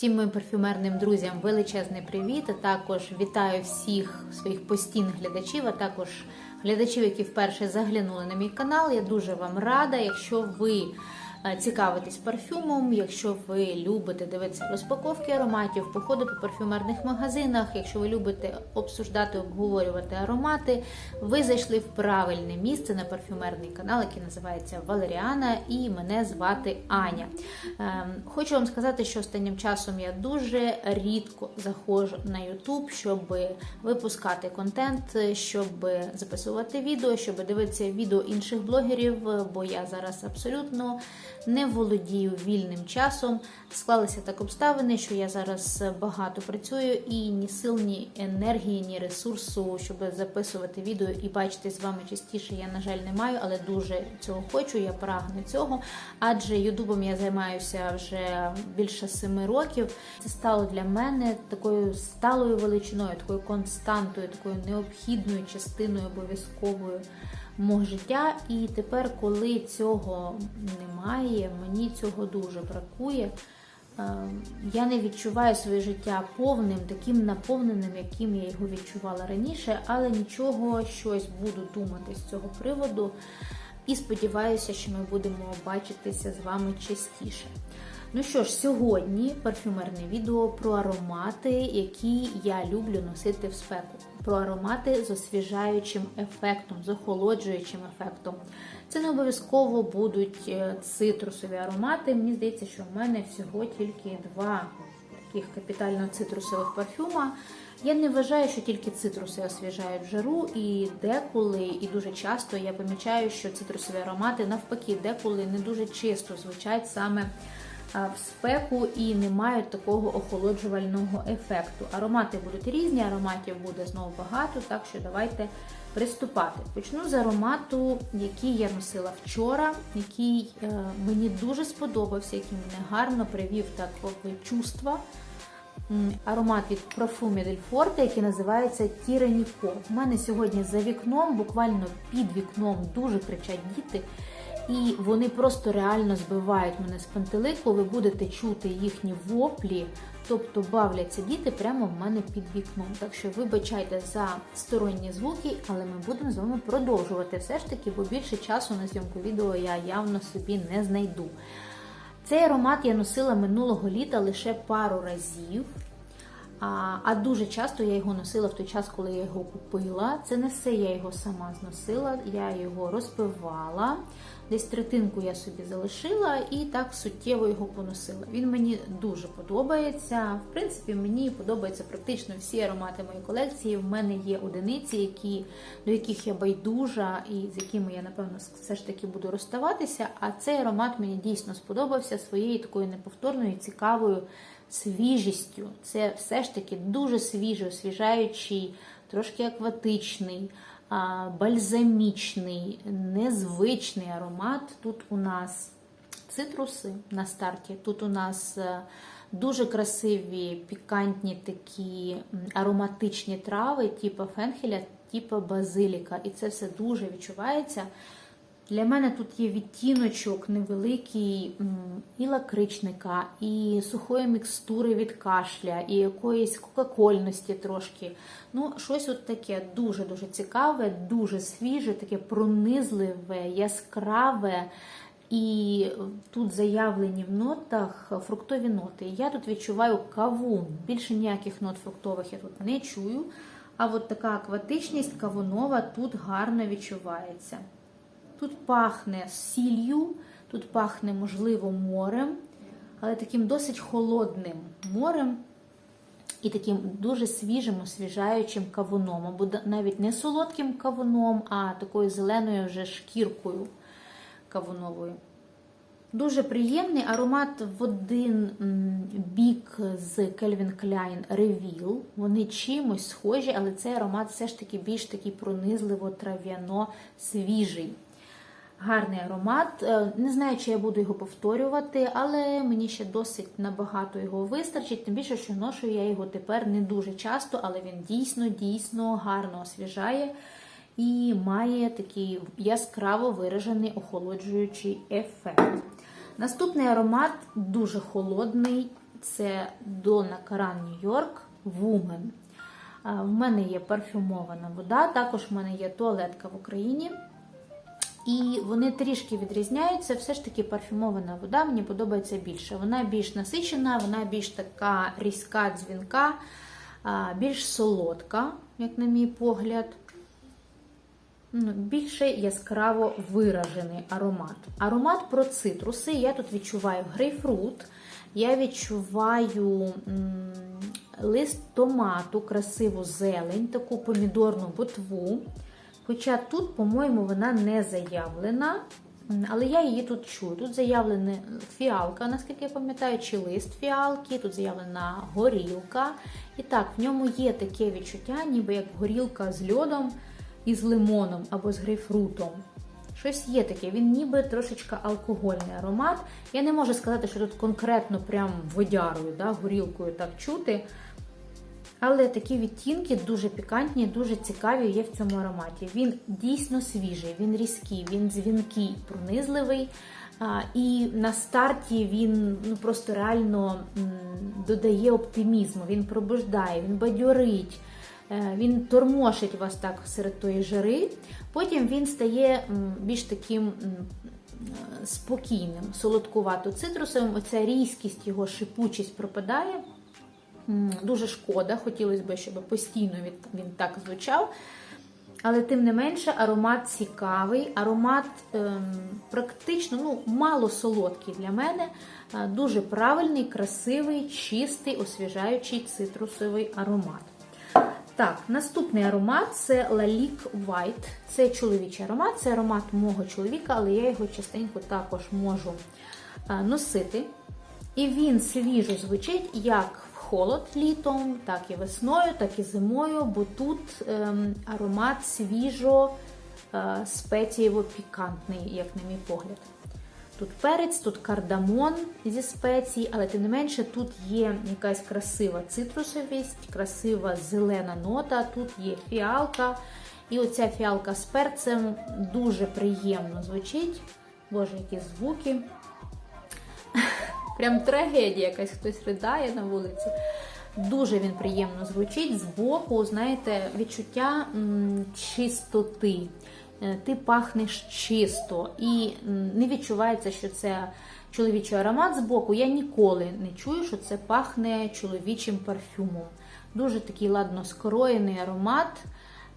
Всім моїм парфюмерним друзям величезний привіт. А також вітаю всіх своїх постійних глядачів, а також глядачів, які вперше заглянули на мій канал. Я дуже вам рада. Якщо ви цікавитесь парфюмом, якщо ви любите дивитися розпаковки ароматів, походи по парфюмерних магазинах, якщо ви любите обсуждати, обговорювати аромати, ви зайшли в правильне місце на парфюмерний канал, який називається Валеріана, і мене звати Аня. Ем, Хочу вам сказати, що останнім часом я дуже рідко заходжу на YouTube, щоб випускати контент, щоб записувати відео, щоб дивитися відео інших блогерів, бо я зараз абсолютно не володію вільним часом. Склалися так обставини, що я зараз багато працюю і ні сил, ні енергії, ні ресурсу, щоб записувати відео і бачити з вами частіше, я, на жаль, не маю, але дуже цього хочу, я прагну цього. Адже Ютубом я займаюся вже більше семи років. Це стало для мене такою сталою величиною, такою константою, такою необхідною частиною обов'язковою мого життя. І тепер, коли цього немає, мені цього дуже бракує. Е, Я не відчуваю своє життя повним, таким наповненим, яким я його відчувала раніше, але нічого щось буду думати з цього приводу. І сподіваюся, що ми будемо бачитися з вами частіше. Ну що ж, сьогодні парфюмерне відео про аромати, які я люблю носити в спеку. Про аромати з освіжаючим ефектом, з охолоджуючим ефектом. Це не обов'язково будуть е, цитрусові аромати. Мені здається, що в мене всього тільки два таких капітально цитрусових парфюма. Я не вважаю, що тільки цитруси освіжають жару, і деколи, і дуже часто я помічаю, що цитрусові аромати навпаки, деколи не дуже чисто звучать саме в спеку і не мають такого охолоджувального ефекту. Аромати будуть різні, ароматів буде знову багато, так що давайте приступати. Почну з аромату, який я носила вчора, який е, мені дуже сподобався, який мене гарно привів так чувства. Аромат від Profume del Forte, який називається Тіраніко. У мене сьогодні за вікном, буквально під вікном, дуже кричать діти. І вони просто реально збивають мене з пантелику. Ви будете чути їхні воплі, тобто бавляться діти прямо в мене під вікном. Так що вибачайте за сторонні звуки, але ми будемо з вами продовжувати все ж таки, бо більше часу на зйомку відео я явно собі не знайду. Цей аромат я носила минулого літа лише пару разів. А а дуже часто я його носила в той час, коли я його купила. Це не все я його сама зносила, я його розпивала. Десь третинку я собі залишила і так суттєво його поносила. Він мені дуже подобається. В принципі, мені подобаються практично всі аромати моєї колекції. В мене є одиниці, які, до яких я байдужа, і з якими я, напевно, все ж таки буду розставатися. А цей аромат мені дійсно сподобався своєю такою неповторною, цікавою свіжістю. Це все ж таки дуже свіжий, освіжаючий, трошки акватичний, бальзамічний, незвичний аромат. Тут у нас цитруси на старті, тут у нас е, дуже красиві, пікантні такі ароматичні трави, типу фенхеля, типу базиліка. І це все дуже відчувається. Для мене тут є відтіночок невеликий і лакричника, і сухої мікстури від кашля, і якоїсь кока-кольності трошки. Ну, щось от таке дуже-дуже цікаве, дуже свіже, таке пронизливе, яскраве. І тут заявлені в нотах фруктові ноти. Я тут відчуваю кавун. Більше ніяких нот фруктових я тут не чую. А от така акватичність кавунова тут гарно відчувається. Тут пахне сіллю, тут пахне, можливо, морем, але таким досить холодним морем і таким дуже свіжим, освіжаючим кавуном, або навіть не солодким кавуном, а такою зеленою вже шкіркою кавуновою. Дуже приємний аромат в один бік з Calvin Klein Reveal. Вони чимось схожі, але цей аромат все ж таки більш такий пронизливо трав'яно свіжий. Гарний аромат. Е, не знаю, чи я буду його повторювати, але мені ще досить набагато його вистачить. Тим більше, що ношу я його тепер не дуже часто, але він дійсно-дійсно гарно освіжає і має такий яскраво виражений охолоджуючий ефект. Наступний аромат дуже холодний, Це Karan New York Woman. В мене є парфюмована вода, також в мене є туалетка в Україні. І вони трішки відрізняються. Все ж таки парфюмована вода мені подобається більше. Вона більш насичена, вона більш така різка, дзвінка, більш солодка, як на мій погляд. Ну, Більше яскраво виражений аромат. Аромат про цитруси. Я тут відчуваю грейпфрут, я відчуваю лист томату, красиву зелень, таку помідорну ботву. Хоча тут, по-моєму, вона не заявлена, але я її тут чую. Тут заявлена фіалка, наскільки я пам'ятаю, чи лист фіалки, тут заявлена горілка. І так, в ньому є таке відчуття, ніби як горілка з льодом і з лимоном або з грейпфрутом. Щось є таке, він ніби трошечка алкогольний аромат. Я не можу сказати, що тут конкретно прям водярою, да, горілкою так чути. Але такі відтінки дуже пікантні, дуже цікаві є в цьому ароматі. Він дійсно свіжий, він різкий, він дзвінкий, пронизливий. І на старті він ну, просто реально додає оптимізму, він пробуждає, він бадьорить, е, він тормошить вас так серед тої жари. Потім він стає більш таким спокійним, солодкувато цитрусовим. Оця різкість, його шипучість пропадає. Дуже шкода, хотілося б, щоб постійно він так звучав. Але, тим не менше, аромат цікавий, аромат ем, практично ну, мало солодкий для мене. Дуже правильний, красивий, чистий, освіжаючий цитрусовий аромат. Так, наступний аромат це Lalique White. Це чоловічий аромат, це аромат мого чоловіка, але я його частенько також можу носити. І він свіжо звучить як холод літом, так і весною, так і зимою, бо тут ем, аромат свіжо е, спецієво-пікантний, як на мій погляд. Тут перець, тут кардамон зі спецій, але тим не менше тут є якась красива цитрусовість, красива зелена нота, тут є фіалка. І оця фіалка з перцем дуже приємно звучить. Боже, які звуки. Прям трагедія якась хтось ридає на вулиці. Дуже він приємно звучить з боку, знаєте, відчуття м, чистоти. Е, ти пахнеш чисто і не відчувається, що це чоловічий аромат з боку. Я ніколи не чую, що це пахне чоловічим парфюмом. Дуже такий ладно скроєний аромат.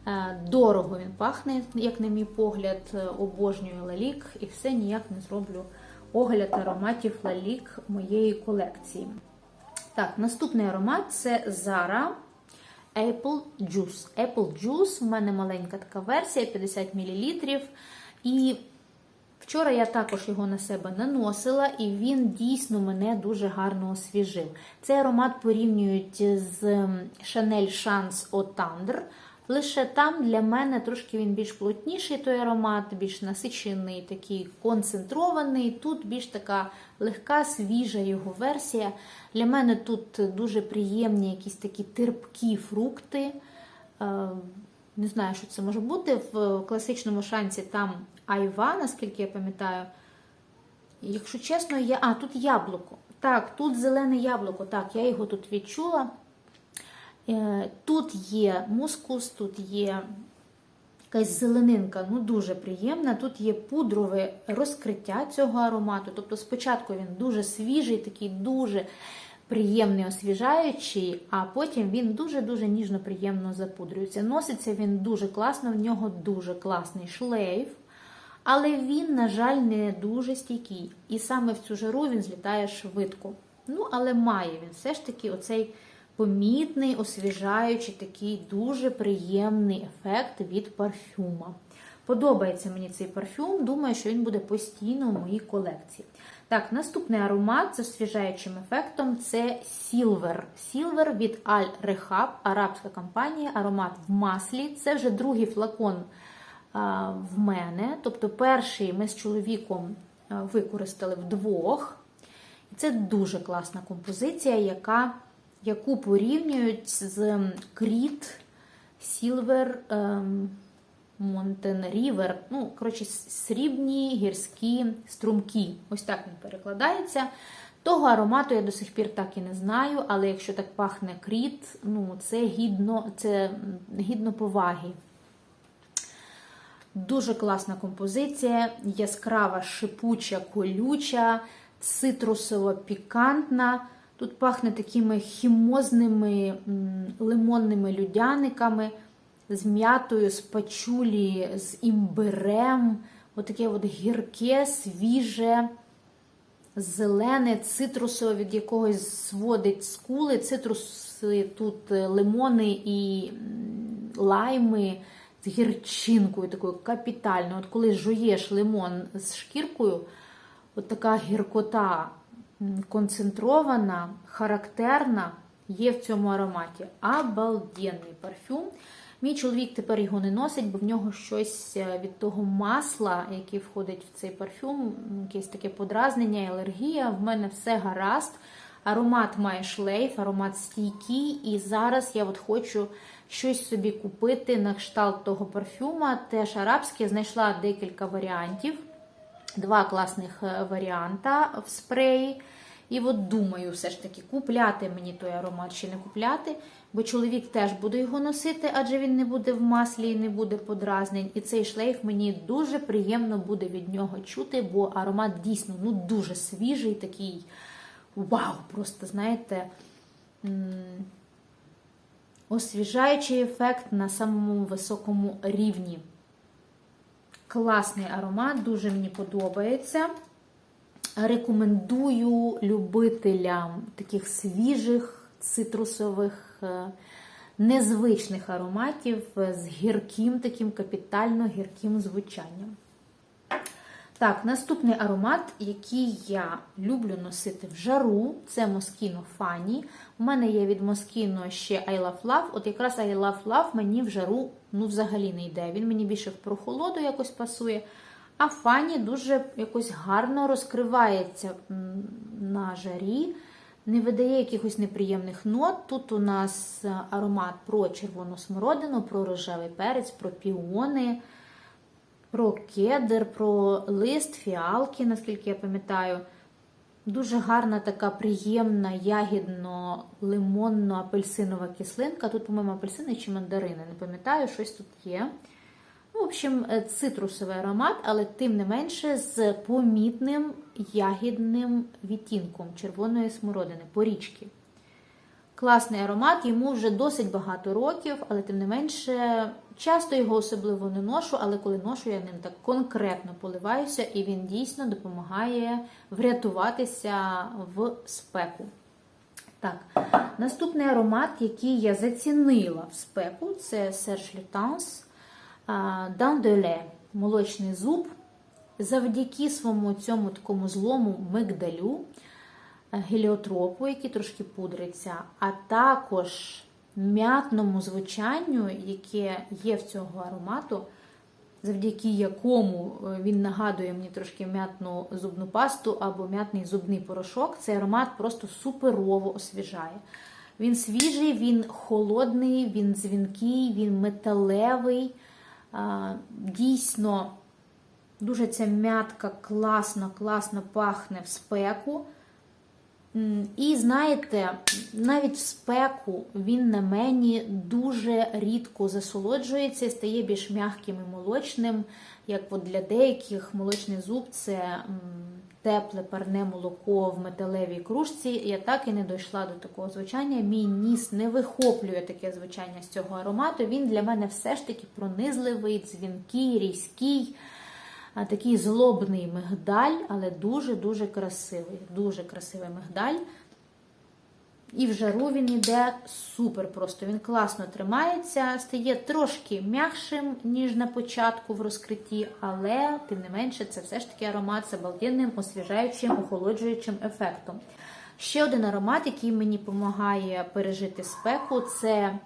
Е, дорого він пахне, як на мій погляд, е, обожнюю лалік, і все ніяк не зроблю огляд ароматів лалік моєї колекції. Так, наступний аромат це Zara Apple Juice. Apple Juice, в мене маленька така версія, 50 мл. І вчора я також його на себе наносила, і він дійсно мене дуже гарно освіжив. Цей аромат порівнюють з Chanel Chance Eau Tendre. Лише там для мене трошки він більш плотніший той аромат, більш насичений, такий концентрований. Тут більш така легка, свіжа його версія. Для мене тут дуже приємні якісь такі терпкі фрукти. Е, не знаю, що це може бути. В класичному шансі там айва, наскільки я пам'ятаю. Якщо чесно, я. А, тут яблуко. Так, тут зелене яблуко. Так, я його тут відчула. Е, тут є мускус, тут є якась зеленинка, ну дуже приємна. Тут є пудрове розкриття цього аромату. Тобто, спочатку він дуже свіжий, такий дуже приємний, освіжаючий, а потім він дуже-дуже ніжно приємно запудрюється. Носиться він дуже класно, в нього дуже класний шлейф. Але він, на жаль, не дуже стійкий. І саме в цю жару він злітає швидко. Ну, але має він все ж таки оцей помітний, освіжаючий, такий дуже приємний ефект від парфюма. Подобається мені цей парфюм, думаю, що він буде постійно у моїй колекції. Так, наступний аромат з освіжаючим ефектом це Silver. Silver від Al Rehab, арабська компанія, аромат в маслі. Це вже другий флакон а, в мене. Тобто, перший ми з чоловіком використали вдвох. Це дуже класна композиція, яка яку порівнюють з Кріт Сілвер Монтен Рівер. Ну, коротше, срібні гірські струмки. Ось так він перекладається. Того аромату я до сих пір так і не знаю, але якщо так пахне кріт, ну це гідно, це гідно поваги. Дуже класна композиція, яскрава, шипуча, колюча, цитрусово-пікантна. Тут пахне такими хімозними лимонними людяниками, з м'ятою, з пачулі, з імбирем. Отаке от гірке, свіже, зелене, цитрусове, від якогось зводить скули. Цитруси тут е, лимони і лайми з гірчинкою такою капітальною. От коли жуєш лимон з шкіркою, от така гіркота концентрована, характерна, є в цьому ароматі. Обалденний парфюм. Мій чоловік тепер його не носить, бо в нього щось е, від того масла, яке входить в цей парфюм, якесь таке подразнення, і алергія. В мене все гаразд. Аромат має шлейф, аромат стійкий. І зараз я от хочу щось собі купити на кшталт того парфюма. Теж арабське, знайшла декілька варіантів. Два класних е, варіанта в спреї. І от думаю, все ж таки, купляти мені той аромат чи не купляти, бо чоловік теж буде його носити, адже він не буде в маслі і не буде подразнень. І цей шлейф мені дуже приємно буде від нього чути, бо аромат дійсно ну, дуже свіжий, такий вау! Просто знаєте. Освіжаючий ефект на самому високому рівні. Класний аромат, дуже мені подобається. Рекомендую любителям таких свіжих, цитрусових, е, незвичних ароматів з гірким, таким капітально гірким звучанням. Так, наступний аромат, який я люблю носити в жару, це Moschino Fanny. У мене є від Moschino ще I Love Love. От якраз I Love Love мені в жару ну, взагалі не йде. Він мені більше в прохолоду якось пасує. А Фані дуже якось гарно розкривається на жарі, не видає якихось неприємних нот. Тут у нас е, аромат про червону смородину, про рожевий перець, про піони, про кедр, про лист, фіалки, наскільки я пам'ятаю. Дуже гарна така приємна ягідно-лимонно-апельсинова кислинка. Тут, по-моєму, апельсини чи мандарини, не пам'ятаю, щось тут є. Ну, в общем, е, цитрусовий аромат, але тим не менше з помітним ягідним відтінком червоної смородини, порічки. Класний аромат, йому вже досить багато років, але тим не менше, часто його особливо не ношу, але коли ношу, я ним так конкретно поливаюся, і він дійсно допомагає врятуватися в спеку. Так, наступний аромат, який я зацінила в спеку, це Serge Lutens Данделе, молочний зуб. Завдяки своєму цьому такому злому мигдалю, геліотропу, який трошки пудриться, а також м'ятному звучанню, яке є в цього аромату, завдяки якому е, він нагадує мені трошки м'ятну зубну пасту або м'ятний зубний порошок, цей аромат просто суперово освіжає. Він свіжий, він холодний, він дзвінкий, він металевий. Дійсно, дуже ця м'ятка класно, класно пахне в спеку. І знаєте, навіть в спеку він на мені дуже рідко засолоджується стає більш м'яким і молочним. Як от для деяких молочний зуб це тепле парне молоко в металевій кружці. Я так і не дійшла до такого звучання. Мій ніс не вихоплює таке звучання з цього аромату. Він для мене все ж таки пронизливий, дзвінкий, різкий. Такий злобний мигдаль, але дуже-дуже красивий. Дуже красивий мигдаль. І в жару він іде супер просто. Він класно тримається, стає трошки м'якшим, ніж на початку в розкритті, але, тим не менше, це все ж таки аромат з обалденним, освіжаючим, охолоджуючим ефектом. Ще один аромат, який мені допомагає пережити спеку, це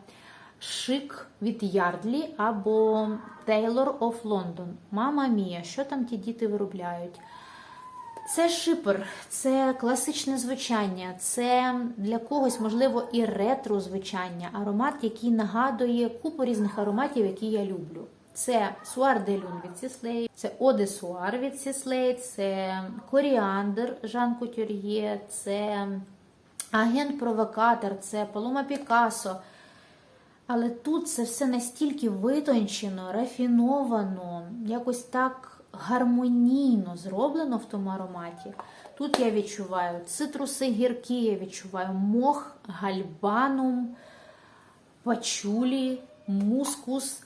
шик від Ярдлі або Taylor of London. Мама мія, що там ті діти виробляють? Це шипер, це класичне звучання, це для когось, можливо, і ретро звучання, аромат, який нагадує купу різних ароматів, які я люблю. Це Суар де Люн від Сіслей, це Оде Суар від Сіслей, це Коріандр Жан Кутюр'є, це Агент-провокатор, це Палома Пікассо. Але тут це все настільки витончено, рафіновано, якось так гармонійно зроблено в тому ароматі. Тут я відчуваю цитруси гіркі, я відчуваю мох, гальбанум, пачулі, мускус.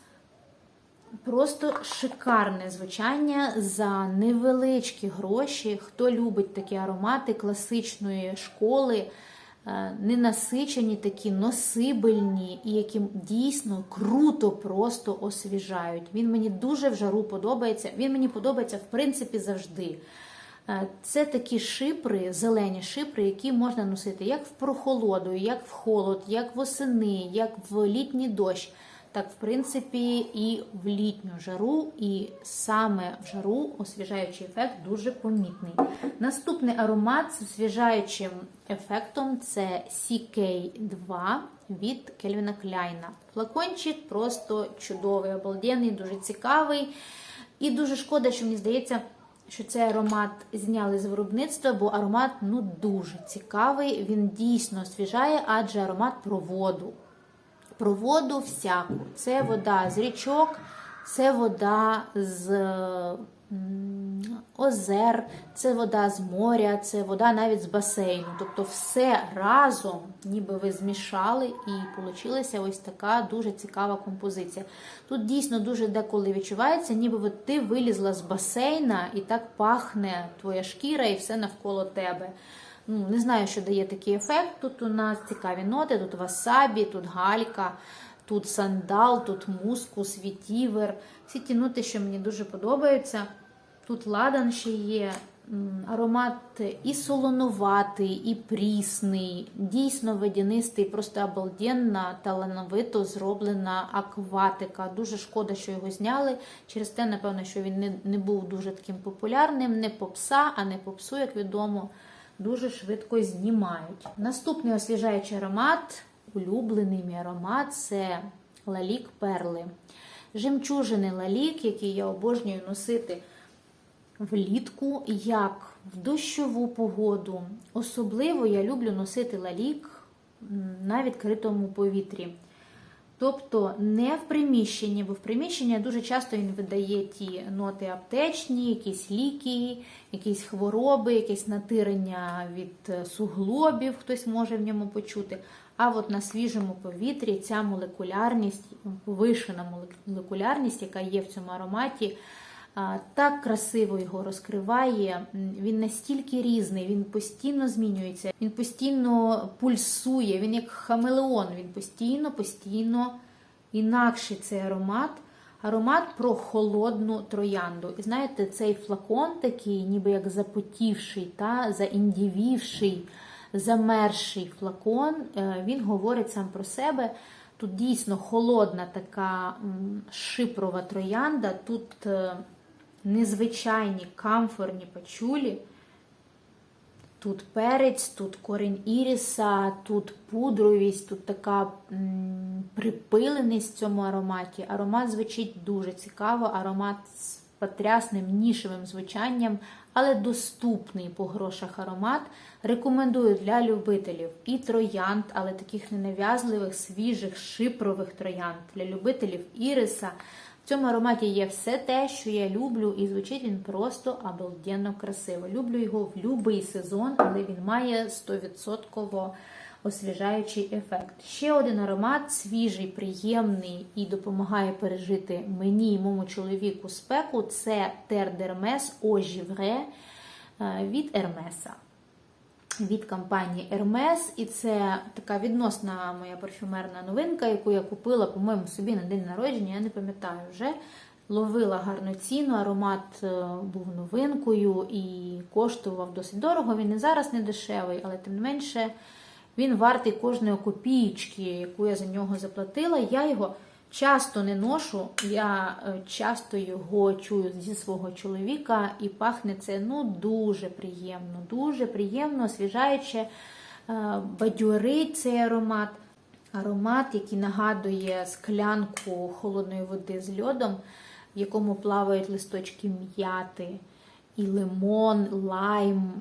Просто шикарне звучання за невеличкі гроші. Хто любить такі аромати класичної школи, ненасичені, такі носибельні, і які дійсно круто просто освіжають. Він мені дуже в жару подобається. Він мені подобається, в принципі, завжди. Е, Це такі шипри, зелені шипри, які можна носити як в прохолоду, як в холод, як восени, як в літній дощ. Так, в принципі, і в літню жару, і саме в жару освіжаючий ефект дуже помітний. Наступний аромат з освіжаючим ефектом це CK2 від Кельвіна Кляйна. Флакончик просто чудовий, обалденний, дуже цікавий. І дуже шкода, що мені здається, що цей аромат зняли з виробництва, бо аромат ну дуже цікавий. Він дійсно освіжає, адже аромат про воду про воду всяку. Це вода з річок, це вода з озер, це вода з моря, це вода навіть з басейну. Тобто все разом, ніби ви змішали, і получилася ось така дуже цікава композиція. Тут дійсно дуже деколи відчувається, ніби ти вилізла з басейна і так пахне твоя шкіра і все навколо тебе. Ну, Не знаю, що дає такий ефект. Тут у нас цікаві ноти, тут васабі, тут галька, тут сандал, тут мускус, вітівер. Всі ті ноти, що мені дуже подобаються. Тут ладан ще є. Аромат і солонуватий, і прісний, дійсно водянистий, просто обалденна, талановито зроблена акватика. Дуже шкода, що його зняли. Через те, напевно, що він не, не був дуже таким популярним. Не попса, а не попсу, як відомо дуже швидко знімають. Наступний освіжаючий аромат, улюблений мій аромат це лалік перли. Жемчужини лалік, який я обожнюю носити влітку, як в дощову погоду. Особливо я люблю носити лалік на відкритому повітрі. Тобто не в приміщенні, бо в приміщенні дуже часто він видає ті ноти аптечні, якісь ліки, якісь хвороби, якесь натирення від суглобів, хтось може в ньому почути. А от на свіжому повітрі ця молекулярність, повишена молекулярність, яка є в цьому ароматі, так красиво його розкриває. Він настільки різний, він постійно змінюється, він постійно пульсує, він як хамелеон, він постійно, постійно інакший цей аромат. Аромат про холодну троянду. І знаєте, цей флакон такий, ніби як запотівший, та заіндівівший, замерший флакон, е, він говорить сам про себе. Тут дійсно холодна така шипрова троянда. Тут е, незвичайні камфорні пачулі. Тут перець, тут корінь іріса, тут пудровість, тут така припиленість в цьому ароматі. Аромат звучить дуже цікаво, аромат з потрясним нішевим звучанням, але доступний по грошах аромат. Рекомендую для любителів і троянд, але таких ненав'язливих, свіжих, шипрових троянд, для любителів іриса. Цьому ароматі є все те, що я люблю, і звучить він просто обалденно красиво. Люблю його в будь-який сезон, але він має 100% освіжаючий ефект. Ще один аромат свіжий, приємний і допомагає пережити мені і моєму чоловіку спеку це Ter d'Hermès від Ермеса від компанії Hermes, і це така відносна моя парфюмерна новинка, яку я купила, по-моєму, собі на день народження, я не пам'ятаю вже. Ловила гарну ціну, аромат е, був новинкою і коштував досить дорого. Він і зараз не дешевий, але тим не менше він вартий кожної копійки, яку я за нього заплатила. Я його часто не ношу, я е, часто його чую зі свого чоловіка, і пахне це ну дуже приємно, дуже приємно, освіжаюче, е, бадьорить цей аромат. аромат, який нагадує склянку холодної води з льодом, в якому плавають листочки м'яти. І лимон, лайм,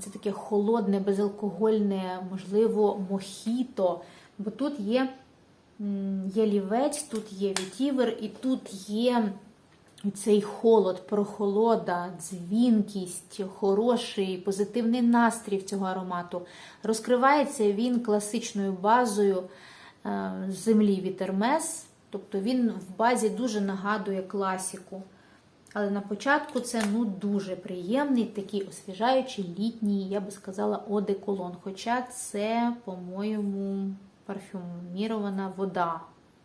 це таке холодне, безалкогольне, можливо, мохіто. Бо тут є, є лівець, тут є вітівер, і тут є цей холод, прохолода, дзвінкість, хороший, позитивний настрій цього аромату. Розкривається він класичною базою е, землі Hermes, тобто він в базі дуже нагадує класіку. Але на початку це ну дуже приємний, такий освіжаючий літній, я би сказала, одеколон. Хоча це, по-моєму, парфюмірована вода.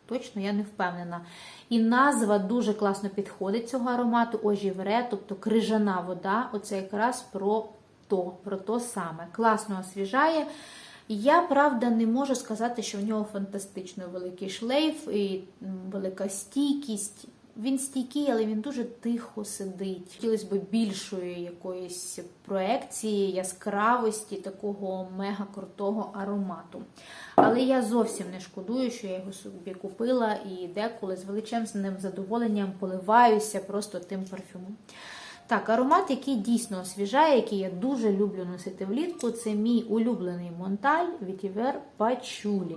Точно я не впевнена. І назва дуже класно підходить цього аромату ожівре, тобто крижана вода. Оце якраз про то, про то саме. Класно освіжає. Я, правда, не можу сказати, що в нього фантастично великий шлейф і велика стійкість. Він стійкий, але він дуже тихо сидить. Хотілося б більшої якоїсь проекції, яскравості, такого мега крутого аромату. Але я зовсім не шкодую, що я його собі купила і деколи з величезним задоволенням поливаюся просто тим парфюмом. Так, аромат, який дійсно освіжає, який я дуже люблю носити влітку, це мій улюблений Монталь Vetiver Patchouli.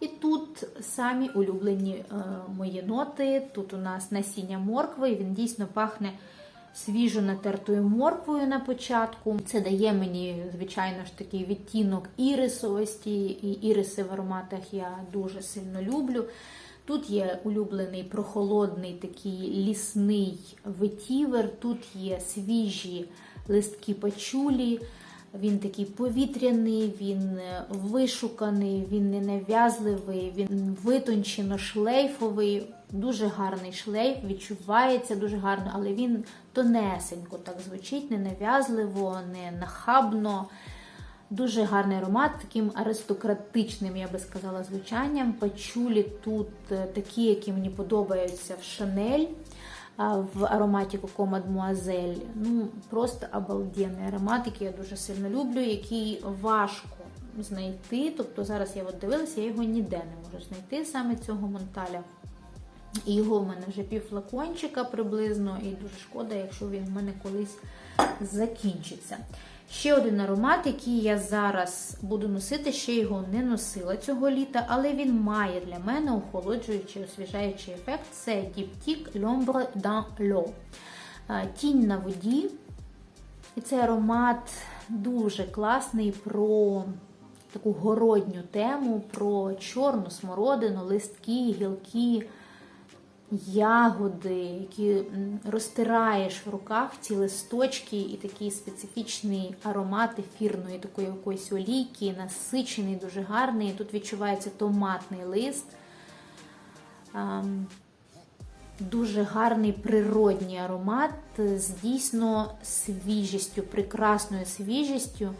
І тут самі улюблені е, мої ноти. Тут у нас насіння моркви, він дійсно пахне свіжо натертою морквою на початку. Це дає мені, звичайно ж, такий відтінок ірисовості, і іриси в ароматах я дуже сильно люблю. Тут є улюблений прохолодний такий лісний ветівер, тут є свіжі листки пачулі. Він такий повітряний, він вишуканий, він ненав'язливий, він витончено шлейфовий, дуже гарний шлейф, відчувається дуже гарно, але він тонесенько так звучить, ненав'язливо, не нахабно. Дуже гарний аромат, таким аристократичним, я би сказала, звучанням. Пачулі тут е, такі, які мені подобаються в Шанель, в ароматі Coco Mademoiselle. Ну, просто обалденний аромат, який я дуже сильно люблю, який важко знайти. Тобто зараз я от дивилася, я його ніде не можу знайти саме цього Монталя. І його в мене вже пів флакончика приблизно, і дуже шкода, якщо він в мене колись закінчиться. Ще один аромат, який я зараз буду носити, ще його не носила цього літа, але він має для мене охолоджуючий, освіжаючий ефект. Це Diptyque L'Ombre dans l'eau. Тінь на воді. І цей аромат дуже класний про таку городню тему, про чорну смородину, листки, гілки ягоди, які розтираєш в руках ці листочки, і такий специфічний аромат ефірної такої якоїсь олійки, насичений, дуже гарний. Тут відчувається томатний лист. Дуже гарний природній аромат з дійсно свіжістю, прекрасною свіжістю,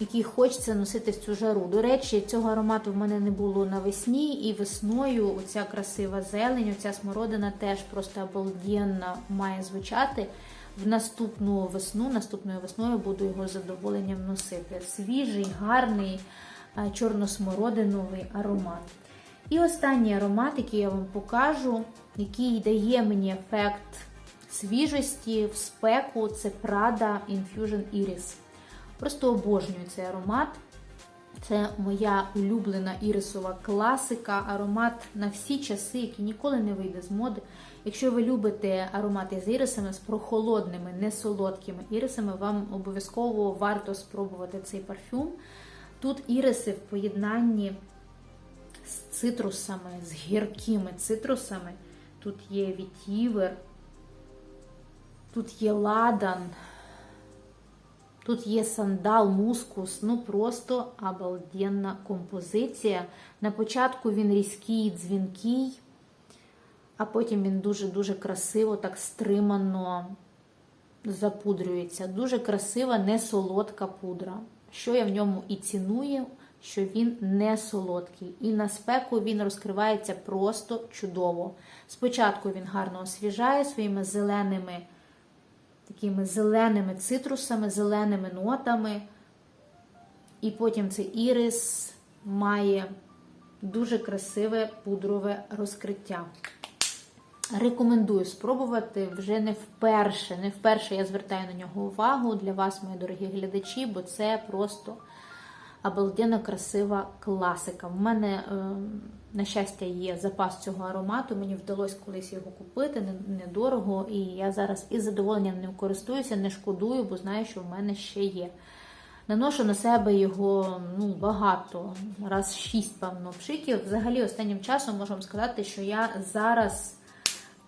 який хочеться носити в цю жару. До речі, цього аромату в мене не було навесні, і весною оця красива зелень, оця смородина теж просто обалденно має звучати. В наступну весну, наступною весною буду його з задоволенням носити. Свіжий, гарний а, чорносмородиновий аромат. І останній аромат, який я вам покажу, який дає мені ефект свіжості в спеку, це Prada Infusion Iris. Просто обожнюю цей аромат. Це моя улюблена ірисова класика, аромат на всі часи, який ніколи не вийде з моди. Якщо ви любите аромати з ірисами, з прохолодними, не солодкими ірисами, вам обов'язково варто спробувати цей парфюм. Тут іриси в поєднанні з цитрусами, з гіркими цитрусами. Тут є вітівер, тут є ладан, тут є сандал, мускус. Ну просто обалденна композиція. На початку він різкий, дзвінкий, а потім він дуже-дуже красиво, так стримано запудрюється. Дуже красива, не солодка пудра. Що я в ньому і ціную, що він не солодкий. І на спеку він розкривається просто чудово. Спочатку він гарно освіжає своїми зеленими, такими зеленими цитрусами, зеленими нотами. І потім цей ірис, має дуже красиве пудрове розкриття. Рекомендую спробувати вже не вперше. Не вперше я звертаю на нього увагу для вас, мої дорогі глядачі, бо це просто обалденно красива класика. В мене, е, на щастя, є запас цього аромату. Мені вдалося колись його купити недорого, і я зараз із задоволенням ним користуюся, не шкодую, бо знаю, що в мене ще є. Наношу на себе його ну, багато, раз шість, певно, пшиків. Взагалі, останнім часом можу вам сказати, що я зараз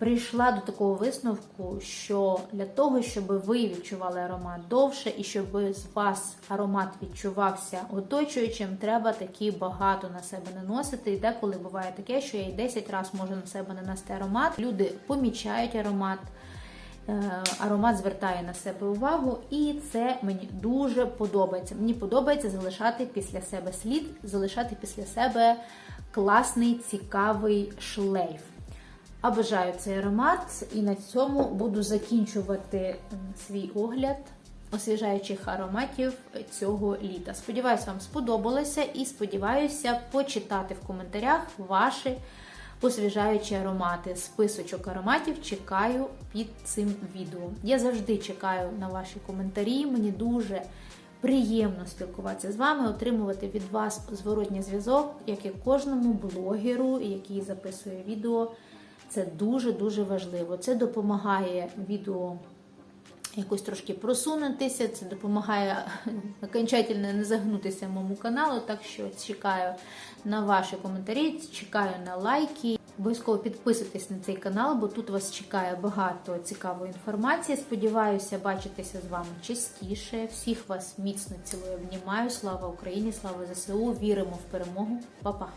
прийшла до такого висновку, що для того, щоб ви відчували аромат довше і щоб з вас аромат відчувався оточуючим, треба такі багато на себе наносити. І деколи буває таке, що я й 10 разів можу на себе нанести аромат. Люди помічають аромат. Е, Аромат звертає на себе увагу, і це мені дуже подобається. Мені подобається залишати після себе слід, залишати після себе класний, цікавий шлейф. Обожаю цей аромат, і на цьому буду закінчувати свій огляд освіжаючих ароматів цього літа. Сподіваюся, вам сподобалося і сподіваюся почитати в коментарях ваші освіжаючі аромати. Списочок ароматів чекаю під цим відео. Я завжди чекаю на ваші коментарі. Мені дуже приємно спілкуватися з вами, отримувати від вас зворотній зв'язок, як і кожному блогеру, який записує відео. Це дуже-дуже важливо. Це допомагає відео якось трошки просунутися, це допомагає окончательно не загнутися моєму каналу. Так що чекаю на ваші коментарі, чекаю на лайки. Обов'язково підписуйтесь на цей канал, бо тут вас чекає багато цікавої інформації. Сподіваюся бачитися з вами частіше. Всіх вас міцно цілую, обнімаю. Слава Україні! Слава ЗСУ! Віримо в перемогу! Па-па!